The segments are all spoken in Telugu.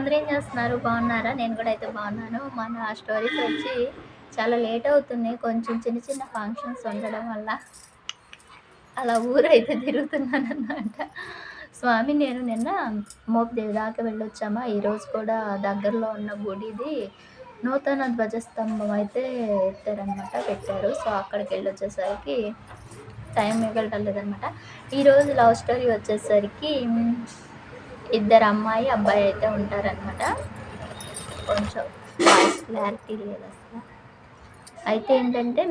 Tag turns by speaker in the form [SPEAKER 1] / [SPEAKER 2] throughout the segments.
[SPEAKER 1] అందరూ ఏం చేస్తున్నారు? బాగున్నారా? నేను కూడా అయితే బాగున్నాను. మన స్టోరీస్ వచ్చి చాలా లేట్ అవుతుంది కొంచెం చిన్న చిన్న ఫంక్షన్స్ ఉండడం వల్ల అలా ఊరైతే తిరుగుతున్నాను అన్నమాట స్వామి నేను నిన్న మోపదేవి దాకా వెళ్ళొచ్చామా? ఈరోజు కూడా దగ్గరలో ఉన్న గుడిది నూతన ధ్వజస్తంభం అయితే ఎత్తారనమాట పెట్టారు. సో అక్కడికి వెళ్ళి వచ్చేసరికి టైం మిగలటం లేదనమాట ఈరోజు లవ్ స్టోరీ వచ్చేసరికి ఇద్దరు అమ్మాయి అబ్బాయి అయితే ఉంటారనమాట కొంచెం వాయిస్ క్లారిటీ లేదు అసలు. అయితే ఏంటంటే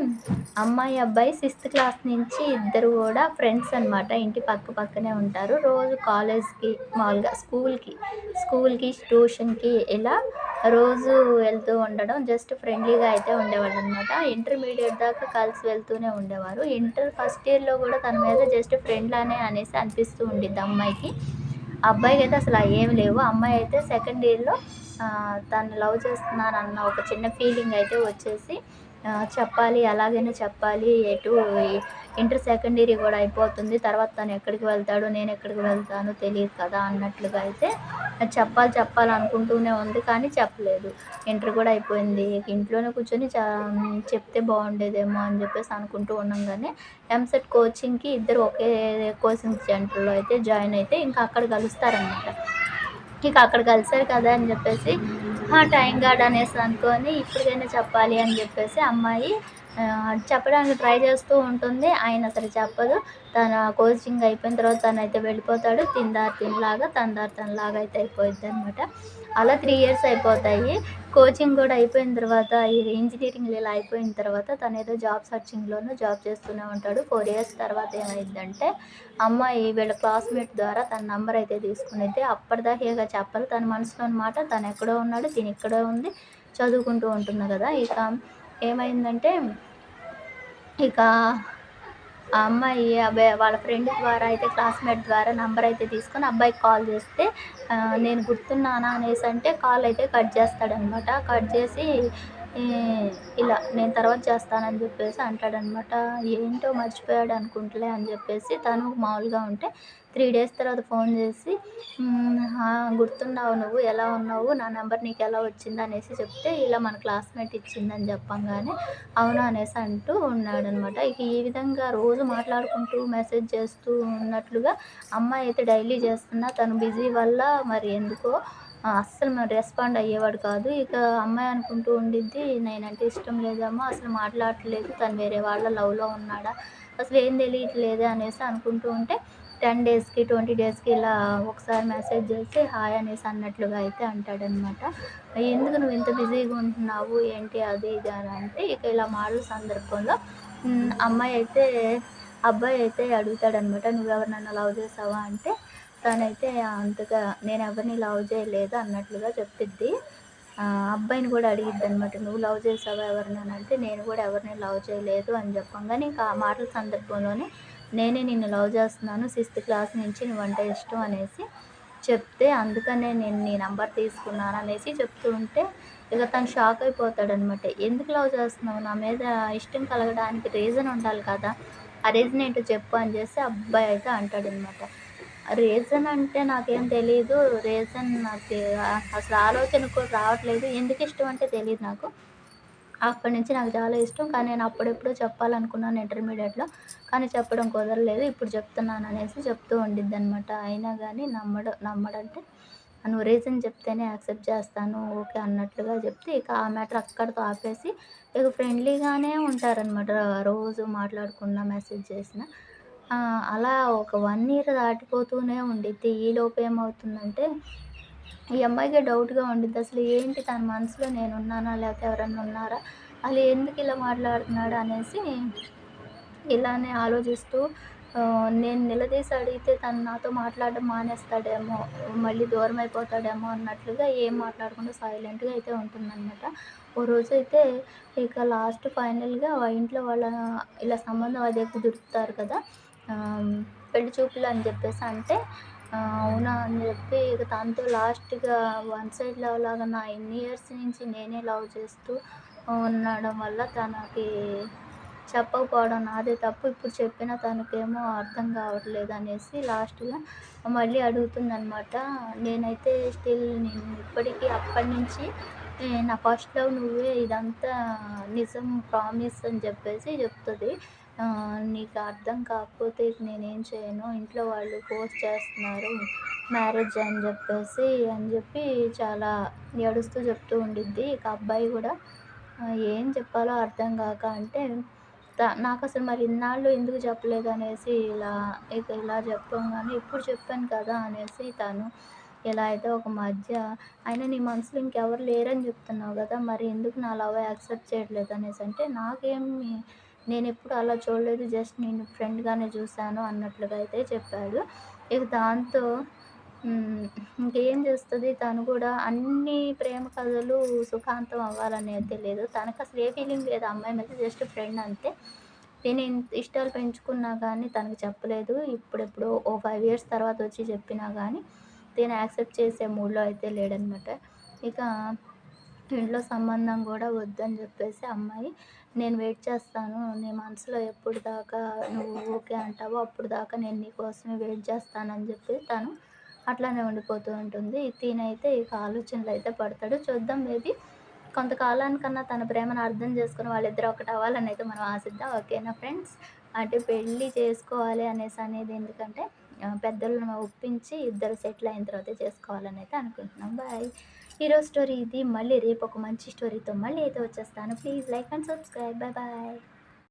[SPEAKER 1] అమ్మాయి అబ్బాయి సిక్స్త్ క్లాస్ నుంచి ఇద్దరు కూడా ఫ్రెండ్స్ అనమాట ఇంటి పక్క పక్కనే ఉంటారు. రోజు కాలేజ్కి మామూలుగా స్కూల్కి స్కూల్కి ట్యూషన్కి ఇలా రోజు వెళ్తూ ఉండడం జస్ట్ ఫ్రెండ్లీగా అయితే ఉండేవాళ్ళు అనమాట ఇంటర్మీడియట్ దాకా కలిసి వెళ్తూనే ఉండేవారు. ఇంటర్ ఫస్ట్ ఇయర్లో కూడా తన మీద జస్ట్ ఫ్రెండ్లానే అనేసి అనిపిస్తూ ఉండిద్ది అమ్మాయికి. అబ్బాయికి అయితే అసలు ఏమి లేవు. అమ్మాయి అయితే సెకండ్ ఇయర్లో తను లవ్ చేస్తున్నానన్న ఒక చిన్న ఫీలింగ్ అయితే వచ్చేసి చెప్పాలి అలాగైనా చెప్పాలి ఎటు ఇంటర్ సెకండ్ ఇయర్ కూడా అయిపోతుంది. తర్వాత తను ఎక్కడికి వెళ్తాడో నేను ఎక్కడికి వెళ్తానో తెలియదు కదా అన్నట్లుగా అయితే చెప్పాలి చెప్పాలి అనుకుంటూనే ఉంది కానీ చెప్పలేదు. ఇంటర్ కూడా అయిపోయింది. ఇంట్లోనే కూర్చొని చెప్తే బాగుండేదేమో అని చెప్పేసి అనుకుంటూ ఉన్నాం కానీ ఎంసెట్ కోచింగ్కి ఇద్దరు ఒకే కోచింగ్ సెంటర్లో అయితే జాయిన్ అయితే ఇంకా అక్కడ కలుస్తారనమాట ఇక అక్కడ కలిసారు కదా అని చెప్పేసి టైం గార్డ్ అనేసి అనుకొని ఇప్పటికైనా చెప్పాలి అని చెప్పేసి అమ్మాయి చెప్పడానికి ట్రై చేస్తూ ఉంటుంది. ఆయన అసలు చెప్పదు. తన కోచింగ్ అయిపోయిన తర్వాత తను అయితే వెళ్ళిపోతాడు. తిందారు తినలాగా తందారు తనలాగా అయితే అయిపోయింది అనమాట అలా త్రీ ఇయర్స్ అయిపోతాయి. కోచింగ్ కూడా అయిపోయిన తర్వాత ఇంజనీరింగ్ ఇలా అయిపోయిన తర్వాత తను ఏదో జాబ్ సర్చింగ్లోనూ జాబ్ చేస్తూనే ఉంటాడు. ఫోర్ ఇయర్స్ తర్వాత ఏమైందంటే అమ్మాయి వీళ్ళ క్లాస్మేట్ ద్వారా తన నంబర్ అయితే తీసుకుని అయితే అప్పటిదాకా చెప్పాలి. తన మనసులో అనమాట తను ఎక్కడో ఉన్నాడు తిని ఇక్కడే ఉంది చదువుకుంటూ ఉంటున్నా కదా. ఇక ఏమైందంటే ఇక ఆ అమ్మాయి అబ్బాయి వాళ్ళ ఫ్రెండ్ ద్వారా అయితే క్లాస్మేట్ ద్వారా నంబర్ అయితే తీసుకొని అబ్బాయికి కాల్ చేస్తే నేను గుర్తున్నానా అనేసి అంటే కాల్ అయితే కట్ చేస్తాడనమాట కట్ చేసి ఇలా నేను తర్వాత చేస్తానని చెప్పేసి అంటాడనమాట ఏంటో మర్చిపోయాడు అనుకుంటలే అని చెప్పేసి తను మామూలుగా ఉంటే త్రీ డేస్ తర్వాత ఫోన్ చేసి గుర్తున్నావు నువ్వు ఎలా ఉన్నావు నా నెంబర్ నీకు ఎలా వచ్చింది? అనేసి చెప్తే ఇలా మన క్లాస్మేట్ ఇచ్చిందని చెప్పంగానే అవును? అనేసి అంటూ ఉన్నాడనమాట. ఇక ఈ విధంగా రోజు మాట్లాడుకుంటూ మెసేజ్ చేస్తూ ఉన్నట్లుగా అమ్మాయి అయితే డైలీ చేస్తున్నా తను బిజీ వల్ల మరి ఎందుకో అస్సలు రెస్పాండ్ అయ్యేవాడు కాదు. ఇక అమ్మాయి అనుకుంటూ ఉండిద్ది నేనంటే ఇష్టం లేదమ్మా అసలు మాట్లాడట్లేదు తను వేరే వాళ్ళ లవ్లో ఉన్నాడా అసలు ఏం తెలియట్లేదు? అనేసి అనుకుంటూ ఉంటే టెన్ డేస్కి ట్వంటీ డేస్కి ఇలా ఒకసారి మెసేజ్ చేసి హాయ్ అనేసి అన్నట్లుగా అయితే అంటాడనమాట ఎందుకు నువ్వు ఇంత బిజీగా ఉంటున్నావు? ఏంటి అది ఇది అని అంటే ఇక ఇలా మాటల సందర్భంలో అమ్మాయి అయితే అబ్బాయి అయితే అడుగుతాడనమాట నువ్వెవరినైనా లవ్ చేసావా? అంటే తనైతే అంతగా నేను ఎవరిని లవ్ చేయలేదు అన్నట్లుగా చెప్పిద్ది అబ్బాయిని కూడా అడిగిద్ది అనమాట నువ్వు లవ్ చేసావా ఎవరినైనా? అంటే నేను కూడా ఎవరిని లవ్ చేయలేదు అని చెప్పంగానే ఇంకా ఆ మాటల సందర్భంలోనే నేనే నిన్ను లవ్ చేస్తున్నాను సిక్స్త్ క్లాస్ నుంచి నువ్వంటే ఇష్టం అనేసి చెప్తే అందుకనే నేను నీ నెంబర్ తీసుకున్నాను అనేసి చెప్తూ ఉంటే ఇక తను షాక్ అయిపోతాడనమాట ఎందుకు లవ్ చేస్తున్నావు? నా మీద ఇష్టం కలగడానికి రీజన్ ఉండాలి కదా. ఆ రీజన్ ఏంటో చెప్పు అని చేసి అబ్బాయి అయితే అంటాడనమాట రీజన్ అంటే నాకేం తెలియదు రీజన్ నాకు అసలు ఆలోచన కూడా రావట్లేదు. ఎందుకు ఇష్టం అంటే తెలియదు నాకు. అప్పటి నుంచి నాకు చాలా ఇష్టం. కానీ నేను అప్పుడెప్పుడో చెప్పాలనుకున్నాను ఇంటర్మీడియట్లో. కానీ చెప్పడం కుదరలేదు. ఇప్పుడు చెప్తున్నాను అనేసి చెప్తూ ఉండిద్ది అనమాట అయినా కానీ నమ్మడం నమ్మడంటే నువ్వు రీజన్ చెప్తేనే యాక్సెప్ట్ చేస్తాను. ఓకే అన్నట్లుగా చెప్తే ఇక ఆ మ్యాటర్ అక్కడితో ఆపేసి ఇక ఫ్రెండ్లీగానే ఉంటారనమాట రోజు మాట్లాడుకున్న మెసేజ్ చేసిన. అలా ఒక వన్ ఇయర్ దాటిపోతూనే ఉండిద్ది. ఈలోపు ఏమవుతుందంటే ఈ అమ్మాయికి డౌట్గా ఉండిద్ది. అసలు ఏంటి తన మనసులో నేను ఉన్నానా లేకపోతే ఎవరన్నా ఉన్నారా? అసలు ఎందుకు ఇలా మాట్లాడుతున్నాడు అనేసి ఇలానే ఆలోచిస్తూ నేను నిలదీసి అడిగితే తను నాతో మాట్లాడడం మానేస్తాడేమో మళ్ళీ దూరం అయిపోతాడేమో అన్నట్లుగా ఏం మాట్లాడకుండా సైలెంట్గా అయితే ఉంటుందన్నమాట. ఓ రోజు అయితే ఇక లాస్ట్ ఫైనల్గా ఇంట్లో వాళ్ళ ఇలా సంబంధం అదే కుదురుతారు కదా పెళ్ళి చూపులు అని చెప్పేసి అంటే అవునా అని చెప్పి ఇక తనతో లాస్ట్గా వన్ సైడ్ లవ్ లాగా నా ఎన్ని ఇయర్స్ నుంచి నేనే లవ్ చేస్తూ ఉండడం వల్ల తనకి చెప్పకపోవడం నాదే తప్పు. ఇప్పుడు చెప్పిన తనకేమో అర్థం కావట్లేదు అనేసి లాస్ట్గా మళ్ళీ అడుగుతుందనమాట నేనైతే స్టిల్ నేను ఇప్పటికీ అప్పటి నుంచి నా ఫస్ట్ లవ్ నువ్వే ఇదంతా నిజం ప్రామిస్ అని చెప్పేసి చెప్తుంది. నీకు అర్థం కాకపోతే నేనేం చేయను. ఇంట్లో వాళ్ళు ఫోర్స్ చేస్తున్నారు మ్యారేజ్ అని చెప్పేసి అని చెప్పి చాలా ఏడుస్తూ చెప్తూ ఉండిద్ది. ఇక అబ్బాయి కూడా ఏం చెప్పాలో అర్థం కాక అంటే నాకు అసలు మరి ఇన్నాళ్ళు ఎందుకు చెప్పలేదు అనేసి ఇలా ఇక ఇలా చెప్పంగానే ఇప్పుడు చెప్పాను కదా అనేసి తను ఇలా అయితే ఒక మధ్య అయినా నీ మనసులో ఇంకెవరు లేరని చెప్తున్నావు కదా మరి ఎందుకు నా లవ్ యాక్సెప్ట్ చేయట్లేదు? అనేసి అంటే నాకేమి నేను ఎప్పుడు అలా చూడలేదు జస్ట్ నేను ఫ్రెండ్గానే చూశాను అన్నట్లుగా అయితే చెప్పాడు. ఇక దాంతో ఇంకేం చేస్తుంది? తను కూడా అన్ని ప్రేమ కథలు సుఖాంతం అవ్వాలని అయితే లేదు. తనకు అసలు ఏ ఫీలింగ్ లేదు. అమ్మాయి మీద జస్ట్ ఫ్రెండ్ అంతే. నేను ఇష్టాలు పెంచుకున్నా కానీ తనకు చెప్పలేదు. ఇప్పుడెప్పుడు ఓ ఫైవ్ ఇయర్స్ తర్వాత వచ్చి చెప్పినా కానీ నేను యాక్సెప్ట్ చేసే మూడ్లో అయితే లేడనమాట ఇక ఇంట్లో సంబంధం కూడా వద్దని చెప్పేసి అమ్మాయి నేను వెయిట్ చేస్తాను నీ మనసులో ఎప్పుడు దాకా నువ్వు ఓకే అంటావో అప్పుడు దాకా నేను నీకోసమే వెయిట్ చేస్తానని చెప్పి తను అట్లానే ఉండిపోతూ ఉంటుంది. తినైతే ఇక ఆలోచనలు అయితే పడతాడు. చూద్దాం మేబీ కొంతకాలానికన్నా తన ప్రేమను అర్థం చేసుకుని వాళ్ళిద్దరు ఒకటి అవ్వాలని అయితే మనం ఆశిద్దాం. ఓకేనా ఫ్రెండ్స్? అంటే పెళ్ళి చేసుకోవాలి అనేసి అనేది ఎందుకంటే పెద్దలను ఒప్పించి ఇద్దరు సెటిల్ అయిన తర్వాత చేసుకోవాలని అయితే అనుకుంటున్నాం. బాయ్. ఈరోజు స్టోరీ ఇది. మళ్ళీ రేపు ఒక మంచి స్టోరీతో మళ్ళీ అయితే వచ్చేస్తాను. Please like and subscribe. Bye bye.